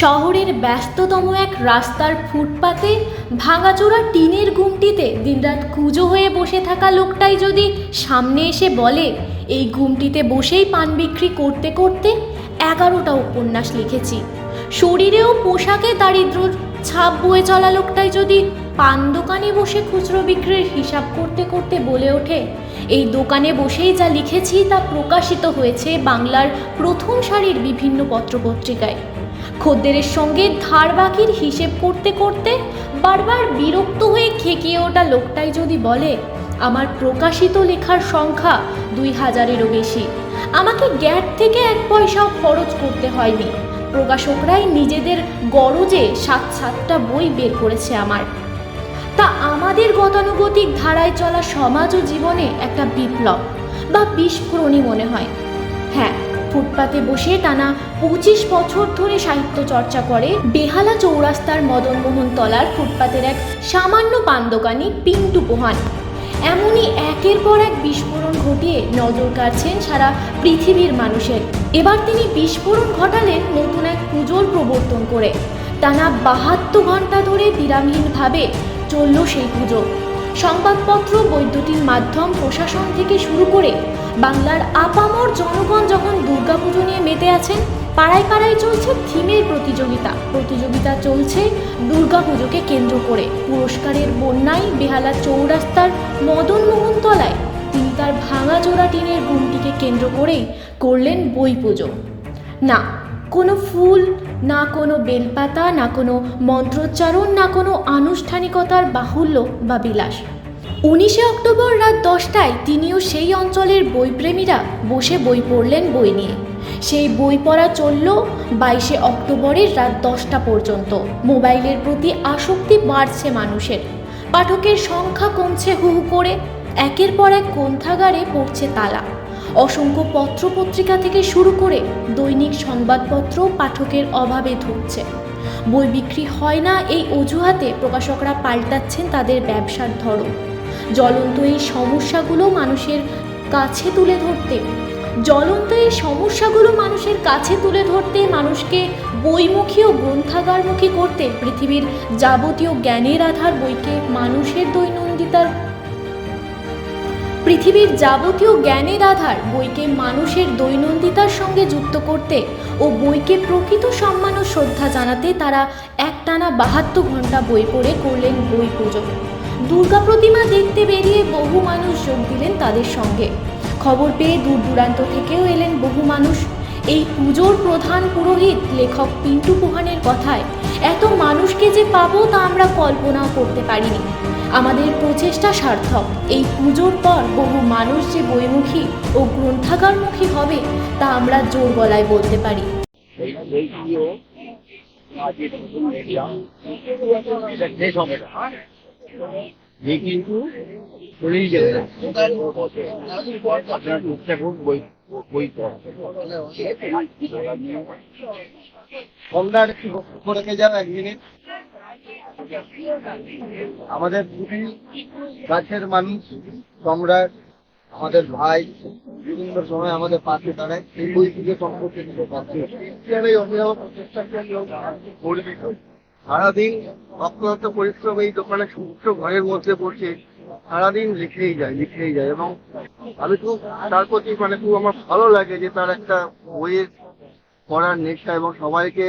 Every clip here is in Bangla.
শহরের ব্যস্ততম এক রাস্তার ফুটপাতে ভাঙাচোরা টিনের গুমটিতে দিনরাত কুজো হয়ে বসে থাকা লোকটাই যদি সামনে এসে বলে, এই গুমটিতে বসেই পান বিক্রি করতে করতে এগারোটা উপন্যাস লিখেছি। শরীরেও পোশাকে দারিদ্রর ছাপ বয়ে চলা লোকটাই যদি পান দোকানে বসে খুচরো বিক্রির হিসাব করতে করতে বলে ওঠে, এই দোকানে বসেই যা লিখেছি তা প্রকাশিত হয়েছে বাংলার প্রথম সারির বিভিন্ন পত্রপত্রিকায়। খদ্দেরের সঙ্গে ধার বাকির হিসেব করতে করতে বারবার বিরক্ত হয়ে খেকিয়ে ওঠা লোকটাই যদি বলে, আমার প্রকাশিত লেখার সংখ্যা দুই হাজারেরও বেশি। আমাকে গ্যাট থেকে এক পয়সাও খরচ করতে হয়নি। প্রকাশকরাই নিজেদের গরজে সাত সাতটা বই বের করেছে আমার। তা আমাদের গতানুগতিক ধারায় চলা সমাজ ও জীবনে একটা বিপ্লব বা বিস্ফোরণই মনে হয়। হ্যাঁ ফুটপাতে বসে টানা পঁচিশ বছর ধরে সাহিত্য চর্চা করে বেহালা চৌরাস্তার মদনমোহন তলার ফুটপাতের এক সামান্য পান দোকানি পিন্টু পোহান। এমনই একের পর এক বিস্ফোরণ ঘটিয়ে নজর কাড়ছেন সারা পৃথিবীর মানুষের। এবার তিনি বিস্ফোরণ ঘটালেন নতুন এক পুজোর প্রবর্তন করে। টানা বাহাত্তর ঘণ্টা ধরে বিরামহীনভাবে চলল সেই পুজো। সংবাদপত্র বৈদ্যুতিন মাধ্যম, প্রশাসন থেকে শুরু করে বাংলার আপামর জনগণ যখন দুর্গাপুজো নিয়ে মেতে আছেন, পাড়ায় পাড়ায় চলছে থিমের প্রতিযোগিতা। প্রতিযোগিতা চলছে দুর্গাপুজোকে কেন্দ্র করে। পুরস্কারের বন্যায় বেহালা চৌরাস্তার মদনমোহন তলায় তিনি তার ভাঙা জোড়া টিনের গুমটিকে কেন্দ্র করেই করলেন বই পুজো না, কোনো ফুল, না কোনো বেলপাতা, না কোনো মন্ত্রোচ্চারণ, না কোনো আনুষ্ঠানিকতার বাহুল্য বা বিলাস। উনিশে অক্টোবর রাত দশটায় তিনিও সেই অঞ্চলের বইপ্রেমীরা বসে বই পড়লেন বই নিয়ে। সেই বই পড়া চলল বাইশে অক্টোবরের রাত দশটা পর্যন্ত। মোবাইলের প্রতি আসক্তি বাড়ছে মানুষের। পাঠকের সংখ্যা কমছে হু হু করে। একের পর এক গ্রন্থাগারে পড়ছে তালা। অসংখ্য পত্রপত্রিকা থেকে শুরু করে দৈনিক সংবাদপত্র পাঠকের অভাবে ধুঁকছে। বই বিক্রি হয় না এই অজুহাতে প্রকাশকরা পাল্টাচ্ছেন তাদের ব্যবসার ধরন। জ্বলন্ত এই সমস্যাগুলো মানুষের কাছে তুলে ধরতে। জ্বলন্ত এই সমস্যাগুলো মানুষের কাছে তুলে ধরতে মানুষকে বইমুখী ও গ্রন্থাগারমুখী করতে পৃথিবীর যাবতীয় জ্ঞানের আধার বইকে মানুষের দৈনন্দিতার পৃথিবীর যাবতীয় জ্ঞানের আধার বইকে মানুষের দৈনন্দিতার সঙ্গে যুক্ত করতে ও বইকে প্রকৃত সম্মান ও শ্রদ্ধা জানাতে তারা একটানা বাহাত্তর ঘণ্টা বই পড়ে করলেন বই পুজো দুর্গা প্রতিমা দেখতে বেরিয়ে বহু মানুষ যোগ দিলেন তাদের সঙ্গে। খবর পেয়ে দূর দূরান্ত থেকেও এলেন বহু মানুষ। এই পুজোর প্রধান পুরোহিত, লেখক পিন্টু পোহানের কথায়, এত মানুষকে যে পাবো তা আমরা কল্পনাও করতে পারিনি। আমাদের প্রচেষ্টা সার্থক। এই পুজোর পর বহু মানুষ যে বইমুখী ও গ্রন্থাগারমুখী হবে, তা আমরা জোর গলায় বলতে পারি। এই কিন্তু মিনিট আমাদের কাছের মানুষ, সম্রাট, আমাদের ভাই, বিভিন্ন সময় আমাদের পাশে দাঁড়ায়। এই বই থেকে সম্পর্কে পারছে অভিভাবক আমি গর্বিত সারাদিন অক্লান্ত পরিশ্রম এই দোকানে সমস্ত ঘরের মধ্যে বসে সারাদিন লিখেই যায় লিখেই যায় এবং আমি খুব তার প্রতি মানে খুব আমার ভালো লাগে যে তার একটা বইয়ের পড়ার নেশা এবং সবাইকে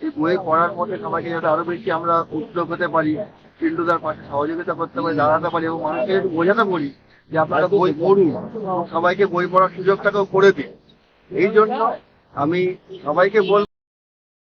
এই বই পড়ার পথে সবাইকে যাতে আরও বেশি আমরা উদ্যোগ হতে পারি চিন্টুদার পাশে সহযোগিতা করতে পারি দাঁড়াতে পারি এবং মানুষকে বোঝাতে পারি যে আপনারা বই পড়ুন সবাইকে বই পড়ার সুযোগটাকেও করে দিন। এই জন্য আমি সবাইকে বলব